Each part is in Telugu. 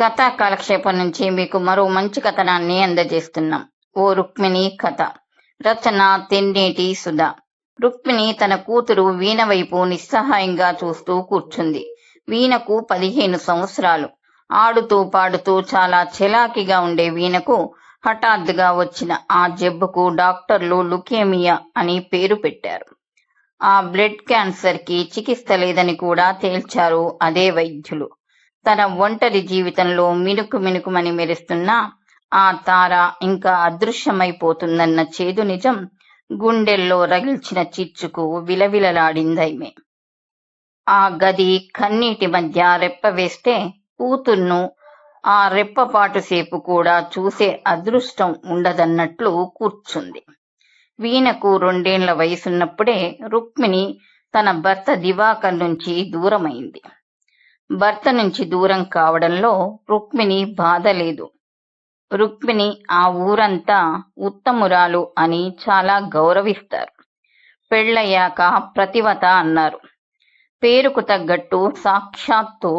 కథా కాలక్షేపం నుంచి మీకు మరో మంచి కథనాన్ని అందజేస్తున్నాం. ఓ రుక్మిణి కథ. రచన తెన్నేటి సుధా. రుక్మిణి తన కూతురు వీణ వైపు నిస్సహాయంగా చూస్తూ కూర్చుంది. వీణకు పదిహేను సంవత్సరాలు. ఆడుతూ పాడుతూ చాలా చెలాకిగా ఉండే వీణకు హఠాత్తుగా వచ్చిన ఆ జబ్బుకు డాక్టర్లు లుకేమియా అని పేరు పెట్టారు. ఆ బ్లడ్ క్యాన్సర్కి చికిత్స లేదని కూడా తేల్చారు అదే వైద్యులు. తన ఒంటరి జీవితంలో మినుకు మినుకుమని మెరుస్తున్న ఆ తార ఇంకా అదృశ్యమైపోతుందన్న చేదు నిజం గుండెల్లో రగిల్చిన చిచ్చుకు విలవిలలాడిందైమే. ఆ గది కన్నీటి మధ్య రెప్ప వేస్తే కూతుర్ను ఆ రెప్పపాటు సేపు కూడా చూసే అదృష్టం ఉండదన్నట్లు కూర్చుంది. వీణకు రెండేండ్ల వయసున్నప్పుడే రుక్మిణి తన భర్త దివాకర్ నుంచి దూరమైంది. భర్త నుంచి దూరం కావడంలో రుక్మిణి బాధ లేదు. రుక్మిణి ఆ ఊరంతా ఉత్తమురాలు అని చాలా గౌరవిస్తారు. పెళ్ళయ్యాక ప్రతివత అన్నారు. పేరుకు తగ్గట్టు సాక్షాత్తు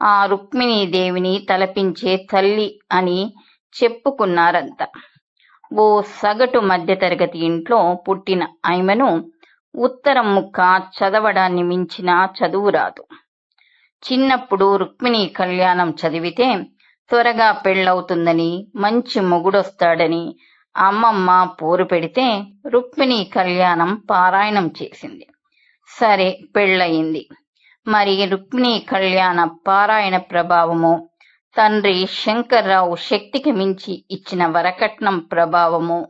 ఆ రుక్మిణీదేవిని తలపించే తల్లి అని చెప్పుకున్నారంతా ఓ సగటు మధ్యతరగతి ఇంట్లో పుట్టిన ఆమెను ఉత్తరం ముక్క చదవడాన్ని మించిన చదువు రాదు. చిన్నప్పుడు రుక్మిణి కళ్యాణం చదివితే త్వరగా పెళ్ళవుతుందని మంచి మొగుడొస్తాడని అమ్మమ్మ పోరు పెడితే రుక్మిణి కళ్యాణం పారాయణం చేసింది. సరే పెళ్ళయింది. మరి రుక్మిణి కళ్యాణ పారాయణ ప్రభావము తండ్రి శంకర్రావు శక్తికి మించి ఇచ్చిన వరకట్నం ప్రభావము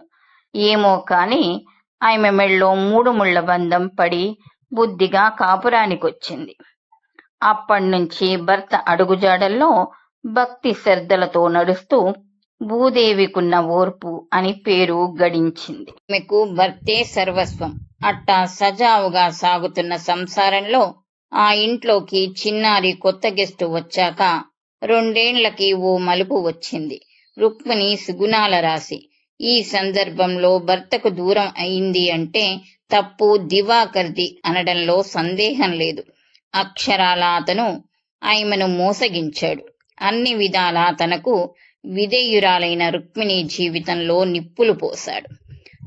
ఏమో కాని ఆమె మెళ్ళో మూడు ముళ్ళ బంధం పడి బుద్ధిగా కాపురానికొచ్చింది. అప్పటినుంచి భర్త అడుగుజాడల్లో భక్తి శ్రద్ధలతో నడుస్తూ భూదేవికున్న ఓర్పు అని పేరు గడించింది. ఆమెకు భర్తే సర్వస్వం. అట్టా సజావుగా సాగుతున్న సంసారంలో ఆ ఇంట్లోకి చిన్నారి కొత్త గెస్టు వచ్చాక రెండేండ్లకి ఓ మలుపు వచ్చింది. రుక్మిణి సుగుణాల రాశి. ఈ సందర్భంలో భర్తకు దూరం అయింది అంటే తప్పు దివాకర్ది అనడంలో సందేహం లేదు. అక్షరాల అతను ఆమెను మోసగించాడు. అన్ని విధాలా తనకు విధేయురాలైన రుక్మిణి జీవితంలో నిప్పులు పోశాడు.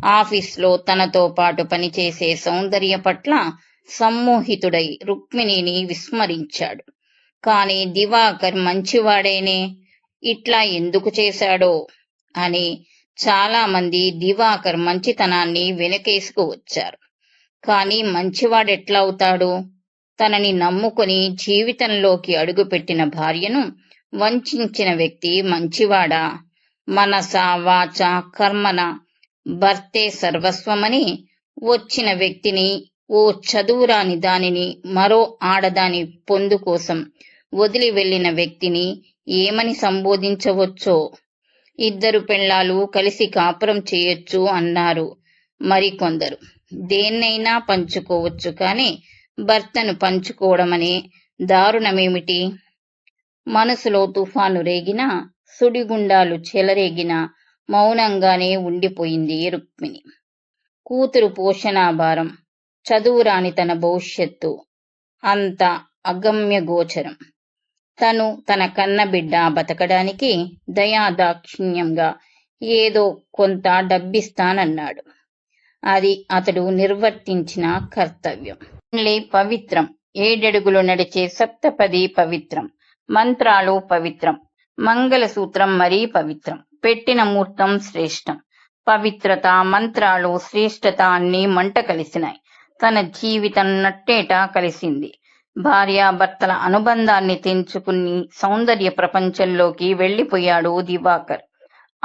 ఆఫీస్లో తనతో పాటు పనిచేసే సౌందర్య పట్ల సమ్మోహితుడై రుక్మిణిని విస్మరించాడు. కాని దివాకర్ మంచివాడేనే ఇట్లా ఎందుకు చేశాడో అని చాలా మంది దివాకర్ మంచితనాన్ని వెనకేసుకు వచ్చారు. కానీ మంచివాడెట్లా అవుతాడు? తనని నమ్ముకొని జీవితంలోకి అడుగుపెట్టిన భార్యను వంచిన వ్యక్తి మంచివాడా? మనస వాచ కర్మన భర్తే సర్వస్వమని వచ్చిన వ్యక్తిని ఓ చదువురాని దానిని మరో ఆడదాని పొందు కోసం వదిలి వెళ్ళిన వ్యక్తిని ఏమని సంబోధించవచ్చో? ఇద్దరు పెళ్ళాలు కలిసి కాపురం చేయొచ్చు అన్నారు మరికొందరు. దేన్నైనా పంచుకోవచ్చు కానీ భర్తను పంచుకోవడమనే దారుణమేమిటి? మనసులో తుఫాను రేగిన సుడిగుండాలు చెలరేగిన మౌనంగానే ఉండిపోయింది రుక్మిణి. కూతురు పోషణాభారం చదువురాని తన భవిష్యత్తు అంత అగమ్య గోచరం. తను తన కన్న బిడ్డ బతకడానికి దయాదాక్షిణ్యంగా ఏదో కొంత డబ్బిస్తానన్నాడు. అది అతడు నిర్వర్తించిన కర్తవ్యం. లే పవిత్రం. ఏడడుగులు నడిచే సప్తపది పవిత్రం. మంత్రాలు పవిత్రం. మంగళసూత్రం మరీ పవిత్రం. పెట్టిన ముహూర్తం శ్రేష్టం. పవిత్రత మంత్రాలు శ్రేష్టత అన్ని మంట కలిసినాయి. తన జీవితం నట్టేట కలిసింది. భార్యాభర్తల అనుబంధాన్ని తెంచుకుని సౌందర్య ప్రపంచంలోకి వెళ్ళిపోయాడు దివాకర్.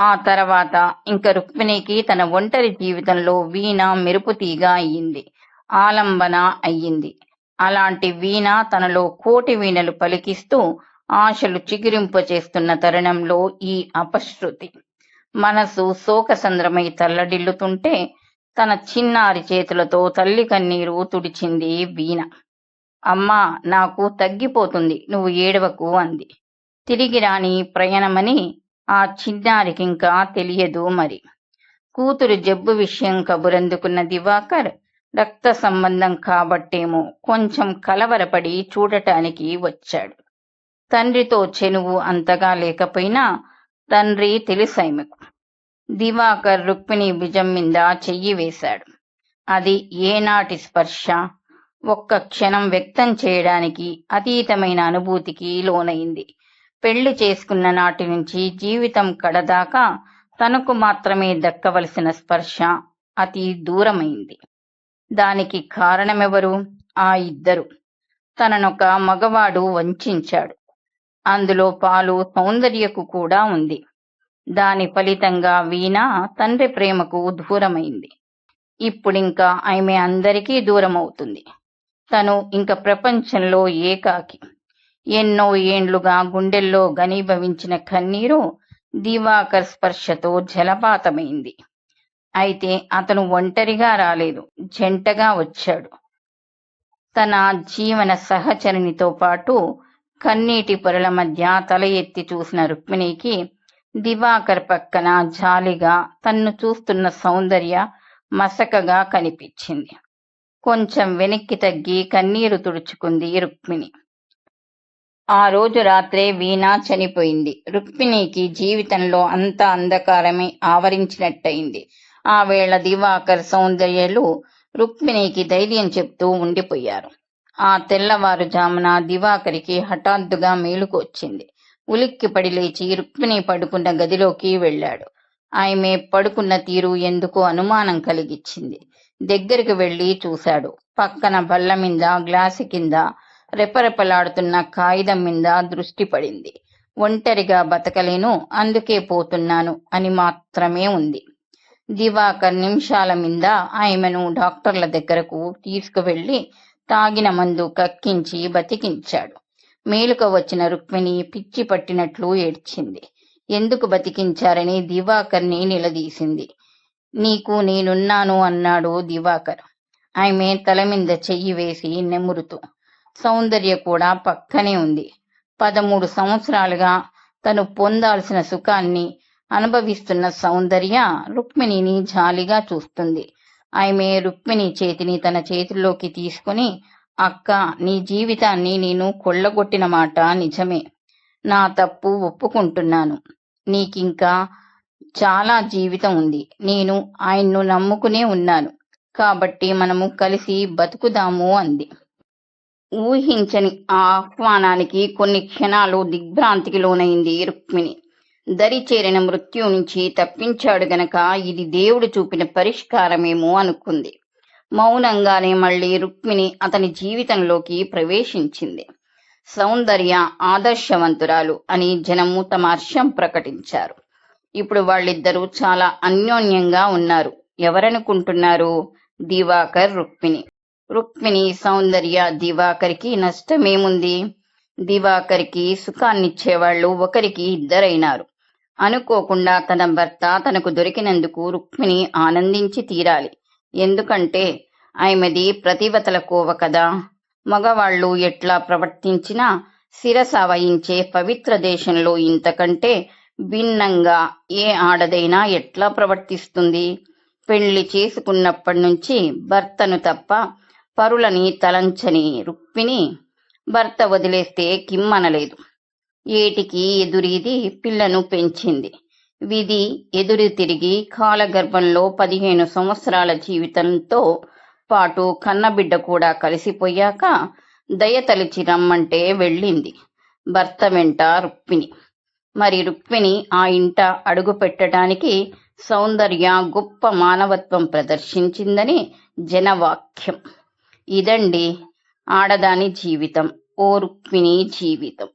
ఆ తర్వాత ఇంక రుక్మిణికి తన ఒంటరి జీవితంలో వీణ మెరుపుతీగా అయ్యింది ఆలంబన అయ్యింది. అలాంటి వీణ తనలో కోటి వీణలు పలికిస్తూ ఆశలు చిగురింప చేస్తున్న తరుణంలో ఈ అపశృతి. మనసు శోకసంద్రమై తల్లడిల్లుతుంటే తన చిన్నారి చేతులతో తల్లి కన్నీరు తుడిచింది వీణ. అమ్మా నాకు తగ్గిపోతుంది నువ్వు ఏడవకు అంది. తిరిగి రాని ప్రయాణమని ఆ చిన్నారికింకా తెలియదు మరి. కూతురు జబ్బు విషయం కబురందుకున్న దివాకర్ రక్త సంబంధం కాబట్టేమో కొంచెం కలవరపడి చూడటానికి వచ్చాడు. తండ్రితో చెనువు అంతగా లేకపోయినా తండ్రి తెలుసామెకు దివాకర్ రుక్మిణి భుజం మీద చెయ్యి వేశాడు. అది ఏనాటి స్పర్శ? ఒక్క క్షణం వ్యక్తం చేయడానికి అతీతమైన అనుభూతికి లోనైంది. పెళ్ళి చేసుకున్న నాటి నుంచి జీవితం కడదాకా తనకు మాత్రమే దక్కవలసిన స్పర్శ అతి దూరమైంది. దానికి కారణమెవరు? ఆ ఇద్దరు. తననొక మగవాడు వంచాడు. అందులో పాలు సౌందర్యకు కూడా ఉంది. దాని ఫలితంగా వీణ తండ్రి ప్రేమకు దూరమైంది. ఇప్పుడింకా ఆమె అందరికీ దూరం అవుతుంది తను ఇంక ప్రపంచంలో ఏకాకి. ఎన్నో ఏండ్లుగా గుండెల్లో ఘనీభవించిన కన్నీరు దివాకర్ స్పర్శతో జలపాతమైంది. అయితే అతను ఒంటరిగా రాలేదు. జంటగా వచ్చాడు. తన జీవన సహచరునితో పాటు కన్నీటి పొరల మధ్య తల ఎత్తి చూసిన రుక్మిణికి దివాకర్ పక్కన జాలిగా తన్ను చూస్తున్న సౌందర్య మసకగా కనిపించింది. కొంచెం వెనక్కి తగ్గి కన్నీరు తుడుచుకుంది రుక్మిణి. ఆ రోజు రాత్రే వీణ చనిపోయింది. రుక్మిణికి జీవితంలో అంత అంధకారమే ఆవరించినట్టయింది. ఆ వేళ దివాకర్ సౌందర్యలు రుక్మిణికి ధైర్యం చెప్తూ ఉండిపోయారు. ఆ తెల్లవారుజామున దివాకరికి హఠాత్తుగా మేలుకు వచ్చింది. ఉలిక్కిపడి లేచి రుక్మిణి పడుకున్న గదిలోకి వెళ్ళాడు. ఆమె పడుకున్న తీరు ఎందుకో అనుమానం కలిగించింది. దగ్గరికి వెళ్ళి చూశాడు. పక్కన బల్ల మీద గ్లాసు కింద రెపరెపలాడుతున్న కాగితం మీద దృష్టి పడింది. ఒంటరిగా బతకలేను అందుకే పోతున్నాను అని మాత్రమే ఉంది. దివాకర్ నిమిషాల మీద ఆమెను డాక్టర్ల దగ్గరకు తీసుకువెళ్ళి తాగిన మందు కక్కించి బతికించాడు. మేలుక వచ్చిన రుక్మిణి పిచ్చి పట్టినట్లు ఏడ్చింది. ఎందుకు బతికించారని దివాకర్ని నిలదీసింది. నీకు నేనున్నాను అన్నాడు దివాకర్. ఆమె తల మీద చెయ్యి వేసి నెమురుతూ. సౌందర్య కూడా పక్కనే ఉంది. పదమూడు సంవత్సరాలుగా తను పొందాల్సిన సుఖాన్ని అనుభవిస్తున్న సౌందర్య రుక్మిణిని జాలిగా చూస్తుంది. ఆమె రుక్మిణి చేతిని తన చేతుల్లోకి తీసుకుని అక్క నీ జీవితాన్ని నేను కొల్లగొట్టిన మాట నిజమే. నా తప్పు ఒప్పుకుంటున్నాను. నీకింకా చాలా జీవితం ఉంది. నేను ఆయన్ను నమ్ముకునే ఉన్నాను. కాబట్టి మనము కలిసి బతుకుదాము అంది. ఊహించని ఆ ఆహ్వానానికి కొన్ని క్షణాలు దిగ్భ్రాంతికి లోనైంది రుక్మిణి. దరి చేరిన మృత్యు నుంచి తప్పించాడు గనక ఇది దేవుడు చూపిన పరిష్కారమేమో అనుకుంది. మౌనంగానే మళ్ళీ రుక్మిణి అతని జీవితంలోకి ప్రవేశించింది. సౌందర్య ఆదర్శవంతురాలు అని జనము తమ హర్షం ప్రకటించారు. ఇప్పుడు వాళ్ళిద్దరూ చాలా అన్యోన్యంగా ఉన్నారు. ఎవరనుకుంటున్నారు? దివాకర్ రుక్మిణి. రుక్మిణి సౌందర్య దివాకర్కి నష్టమేముంది? దివాకర్కి సుఖాన్నిచ్చేవాళ్ళు ఒకరికి ఇద్దరైనారు. అనుకోకుండా తన భర్త తనకు దొరికినందుకు రుక్మిణి ఆనందించి తీరాలి. ఎందుకంటే ఆమెది ప్రతివతల కోవ కదా. మగవాళ్ళు ఎట్లా ప్రవర్తించినా శిరస వహించే పవిత్ర దేశంలో ఇంతకంటే భిన్నంగా ఏ ఆడదైనా ఎట్లా ప్రవర్తిస్తుంది? పెళ్ళి చేసుకున్నప్పటి నుంచి భర్తను తప్ప పరులని తలంచని రుక్మిణి భర్త వదిలేస్తే కిమ్మనలేదు. ఏటికి ఎదురీది పిల్లను పెంచింది. విధి ఎదురు తిరిగి కాలగర్భంలో పదిహేను సంవత్సరాల జీవితంతో పాటు కన్నబిడ్డ కూడా కలిసిపోయాక దయ తలిచి రమ్మంటే వెళ్ళింది. భర్త వెంట రుక్మిణి. మరి రుక్మిణి ఆ ఇంట అడుగు పెట్టడానికి సౌందర్య గొప్ప మానవత్వం ప్రదర్శించిందని జనవాక్యం. ఇదండి ఆడదాని జీవితం. ఓ రుక్మిణి జీవితం.